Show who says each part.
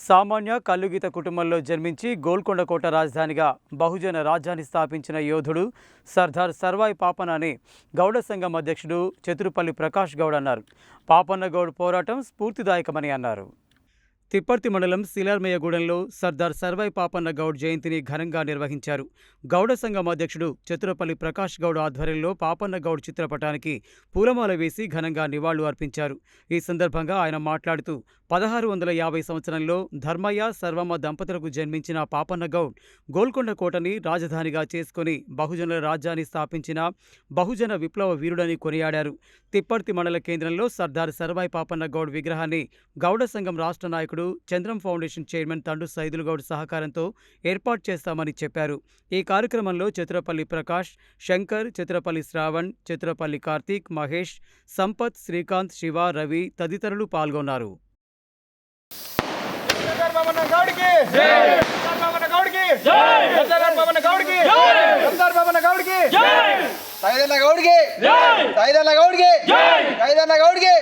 Speaker 1: సామాన్య కల్లుగీత కుటుంబంలో జన్మించి గోల్కొండ కోట రాజధానిగా బహుజన రాజ్యాన్ని స్థాపించిన యోధుడు సర్దార్ సర్వాయి పాపన అని గౌడ సంఘం అధ్యక్షుడు చతురుపల్లి ప్రకాష్ గౌడ్ అన్నారు. పాపన్న గౌడ్ పోరాటం స్ఫూర్తిదాయకమని అన్నారు. తిప్పర్తి మండలం శిలార్మయ్యగూడెంలో సర్దార్ సర్వై పాపన్న గౌడ్ జయంతిని ఘనంగా నిర్వహించారు. గౌడ సంఘం అధ్యక్షుడు చతురపల్లి ప్రకాష్ గౌడ్ ఆధ్వర్యంలో పాపన్న గౌడ్ చిత్రపటానికి పూలమాల వేసి ఘనంగా నివాళులు అర్పించారు. ఈ సందర్భంగా ఆయన మాట్లాడుతూ పదహారు వందల యాభై సంవత్సరంలో ధర్మయ్య సర్వమ్మ దంపతులకు జన్మించిన పాపన్న గౌడ్ గోల్కొండ కోటని రాజధానిగా చేసుకుని బహుజనుల రాజ్యాన్ని స్థాపించిన బహుజన విప్లవ వీరుడని కొనియాడారు. తిప్పర్తి మండల కేంద్రంలో సర్దార్ సర్వాయి పాపన్న గౌడ్ విగ్రహాన్ని గౌడ సంఘం రాష్ట్ర నాయకుడు చంద్రం ఫౌండేషన్ చైర్మన్ తండు సైదులుగౌడ్ సహకారంతో ఏర్పాటు చేస్తామని చెప్పారు ఈ కార్యక్రమంలో చిత్రపల్లి ప్రకాష్ శంకర్ చిత్రపల్లి శ్రావణ్ చిత్రపల్లి కార్తీక్ మహేష్ సంపత్ శ్రీకాంత్ శివ రవి తదితరులు పాల్గొన్నారు
Speaker 2: గౌడ్కి గౌడ్కి సైదన్న గౌడ్కి సైదన్న గౌడ్కి సైదన్న గౌడ్కి